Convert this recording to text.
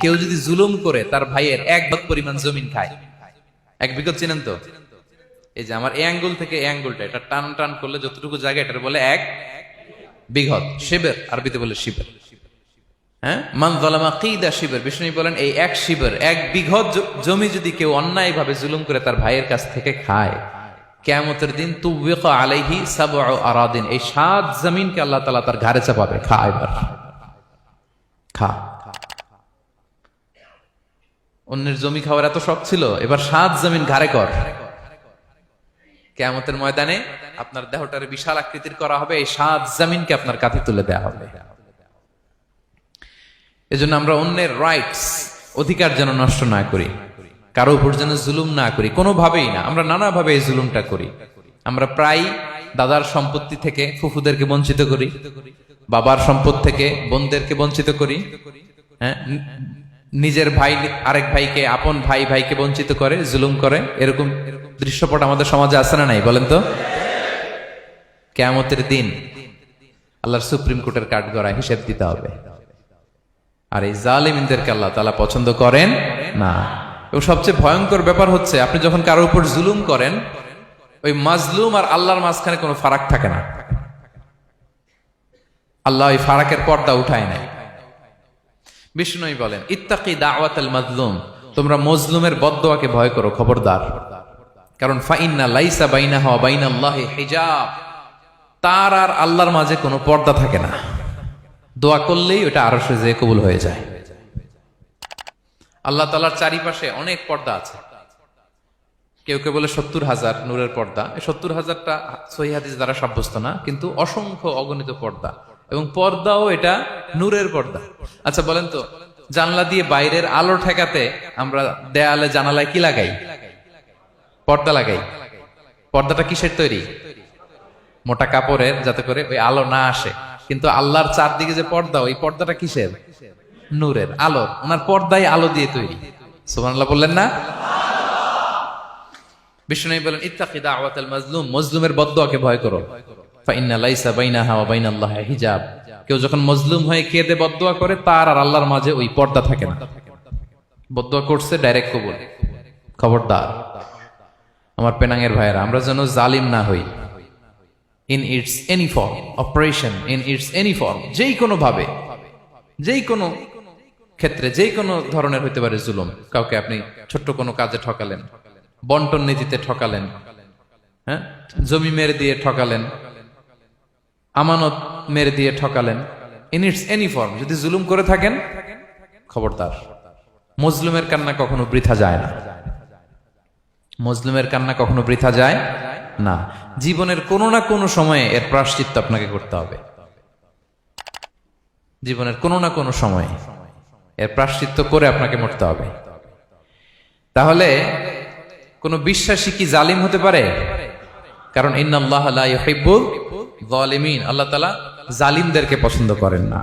কেউ যদি জুলুম করে, তার ভাইয়ের এক ভাগ পরিমাণ জমিন খায়। এক বিগত চিনেন তো? এই যে আমার এই অ্যাঙ্গুল থেকে এই অ্যাঙ্গুলটা, এটা টান টান করলে যতটুকু জায়গা এটা বলে এক বিঘত, শিবের, আরবিতে বলে শিবের। হ্যাঁ? শিবের? বলেন, এই এক শিবের, এক জমি যদি কেউ জুলুম করে, তার ভাইয়ের কাছ থেকে খায়। দিন আলাইহি সাব আরাদিন, এই আল্লাহ তার ঘাড়ে চাপাবে। খা এবার। খা। অন্যের জমি খাওয়ার এত শখ ছিল, এবার সাত জমিন ঘাড়ে কর। কেয়ামতের ময়দানে আপনার দেহটারে বিশাল আকৃতির করা হবে, এই সাত জমিনকে আপনার কাঁধে তুলে দেওয়া হবে। এজন্য আমরা অন্যের রাইটস অধিকার যেন নষ্ট না করি, কারও উপর যেন জুলুম না করি, কোনোভাবেই না, আমরা নানাভাবে এই জুলুমটা করি। আমরা প্রায় দাদার সম্পত্তি থেকে ফুফুদেরকে বঞ্চিত করি, বাবার সম্পদ থেকে বোনদেরকে বঞ্চিত করি হ্যাঁ? নিজের ভাই, আরেক ভাইকে, আপন ভাই, ভাইকে বঞ্চিত করে, জুলুম করে, এরকম দৃশ্যপট আমাদের সমাজে আছে না নাই, বলেন তো? কেয়ামতের দিন আল্লাহর সুপ্রিম কোর্টের কাঠগড়ায় হিসেব দিতে হবে। আর এই জালিমিনদেরকে আল্লাহ তালা পছন্দ করেন না। এবং সবচেয়ে ভয়ঙ্কর ব্যাপার হচ্ছে, আপনি যখন কারোর উপর জুলুম করেন, ওই মাজলুম আর আল্লাহর মাঝখানে কোনো ফারাক থাকে না। আল্লাহ ওই ফারাকের পর্দা উঠায় নাই। বিষ্ণুই বলেন, ইত্তাকি দাওয়াত আল মাজলুম, তোমরা মজলুমের বদদোয়াকে ভয় করো, খবরদার। কারণ ফাইন্না লাইসা বাইনা হওয়া বাইনা আল্লাহ হিজাব, তার আর আল্লাহর মাঝে কোনো পর্দা থাকে না। দোয়া করলেই ওটা আরও যে কবুল হয়ে যায়। আল্লাহ তালার চারিপাশে অনেক পর্দা আছে। কেউ কেউ বলে সত্তর হাজার নূরের পর্দা। এই সত্তর হাজারটা সহি হাদিস দ্বারা সাব্যস্ত না, কিন্তু অসংখ্য অগণিত পর্দা। এবং পর্দাও এটা নূরের পর্দা। আচ্ছা বলেন তো, জানলা দিয়ে বাইরের আলো ঠেকাতে আমরা দেয়ালে জানালায় কি লাগাই? পর্দা লাগাই। পর্দাটা কিসের তৈরি? মোটা কাপড়ের, যাতে করে ওই আলো না আসে। কিন্তু আল্লাহর চারদিকে যে পর্দা, ওই পর্দাটা কিসের? নূরের আলো ওনার পর্দায় আলো দিয়ে তৈরি। সুবহানাল্লাহ বললেন না? বিষ্ণু বলেন, ইত্তাকি দাওয়াতাল মাজলুম। মজলুমের বদদোয়াকে ভয় করো। ফাইন্না লাইসা বাইনাহা ওয়া বাইনাল্লাহি হিজাব। কেউ যখন মজলুম হয়ে কেঁদে বদদোয়া করে, তার আর আল্লাহর মাঝে ওই পর্দা থাকে না। বদদোয়া করছে ডাইরেক্ট কবুল। খবরদার। আমার পেনাঙ্গের ভাইয়েরা, আমরা যেন জালিম না হই। In its any form operation in its any form যেই কোনো ভাবে, যেই কোনো ক্ষেত্রে, যেই কোনো ধরনের হইতে পারে জুলুম। কাউকে আপনি ছোট্ট কোনো কাজে ঠকালেন, বন্টন নীতিতে ঠকালেন হ্যাঁ? জমি মেরে দিয়ে ঠকালেন, আমানত মেরে দিয়ে ঠকালেন। ইন ইটস এনি ফর্ম যদি জুলুম করে থাকেন, খবরদার। মজলুমের কান্না কখনো বৃথা যায় না। মজলুমের কান্না কখনো বৃথা যায় না। জীবনের কোনো না কোনো সময়ে এর প্রাশ্চিত্য আপনাকে করতে হবে। জীবনের কোনো না কোনো সময়ে এর প্রাশ্চিত্য করে আপনাকে মরতে হবে। তাহলে কোন বিশ্বাসী কি জালিম হতে পারে? কারণ ইউহিব্বুল জালিমিন। আল্লাহ তাআলা জালিমদেরকে পছন্দ করেন না।